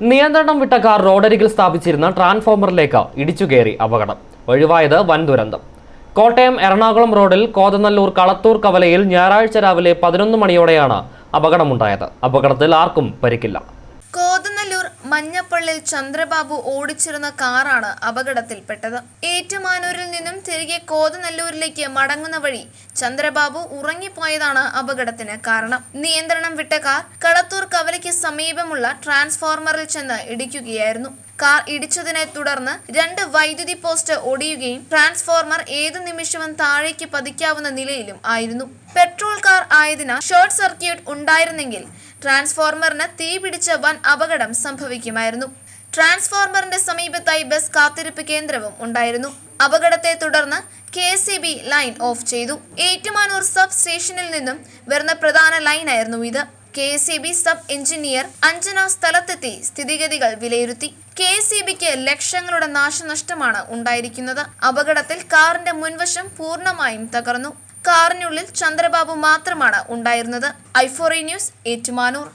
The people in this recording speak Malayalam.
നിയന്ത്രണം വിട്ട കാർ റോഡരികിൽ സ്ഥാപിച്ചിരുന്ന ട്രാൻസ്ഫോമറിലേക്ക് ഇടിച്ചുകയറി അപകടം. ഒഴിവായത് വൻ ദുരന്തം. കോട്ടയം എറണാകുളം റോഡിൽ കോതനല്ലൂർ കളത്തൂർ കവലയിൽ ഞായറാഴ്ച രാവിലെ പതിനൊന്ന് മണിയോടെയാണ് അപകടമുണ്ടായത്. അപകടത്തിൽ ആർക്കും പരിക്കില്ല. കോതനല്ലൂർ മഞ്ഞപ്പള്ളിൽ ചന്ദ്രബാബു ഓടിച്ചിരുന്ന കാറാണ് അപകടത്തിൽപ്പെട്ടത്. ഏറ്റുമാനൂരിൽ നിന്നും തിരികെ കോതനല്ലൂരിലേക്ക് മടങ്ങുന്ന വഴി ചന്ദ്രബാബു ഉറങ്ങിപ്പോയതാണ് അപകടത്തിന് കാരണം. നിയന്ത്രണം വിട്ട കാർ കളത്തൂർ കവലയ്ക്ക് സമീപമുള്ള ട്രാൻസ്ഫോർമറിൽ ചെന്ന് ഇടിക്കുകയായിരുന്നു. കാർ ഇടിച്ചതിനെ തുടർന്ന് രണ്ട് വൈദ്യുതി പോസ്റ്റ് ഒടിയുകയും ട്രാൻസ്ഫോർമർ ഏതു നിമിഷവും താഴേക്ക് പതിക്കാവുന്ന നിലയിലും ആയിരുന്നു. പെട്രോൾ കാർ ആയതിനാൽ ഷോർട്ട് സർക്യൂട്ട് ഉണ്ടായിരുന്നെങ്കിൽ ട്രാൻസ്ഫോർമറിന് തീ പിടിച്ച വൻ അപകടം സംഭവിക്കുമായിരുന്നു. ട്രാൻസ്ഫോർമറിന്റെ സമീപത്തായി ബസ് കാത്തിരിപ്പ് കേന്ദ്രവും ഉണ്ടായിരുന്നു. അപകടത്തെ തുടർന്ന് കെ ലൈൻ ഓഫ് ചെയ്തു. ഏറ്റുമാനൂർ സബ് സ്റ്റേഷനിൽ നിന്നും വരുന്ന പ്രധാന ലൈനായിരുന്നു ഇത്. K S B sub engineer Anjana സ്ഥലത്തെത്തി സ്ഥിതിഗതികൾ വിലയിരുത്തി. കെ എസ് ബിക്ക് ലക്ഷങ്ങളുടെ നാശനഷ്ടമാണ് ഉണ്ടായിരിക്കുന്നത്. അപകടത്തിൽ കാറിന്റെ മുൻവശം പൂർണമായും തകർന്നു. കാറിനുള്ളിൽ ചന്ദ്രബാബു മാത്രമാണ് ഉണ്ടായിരുന്നത്. ഐഫോറി ന്യൂസ് ഏറ്റുമാനൂർ.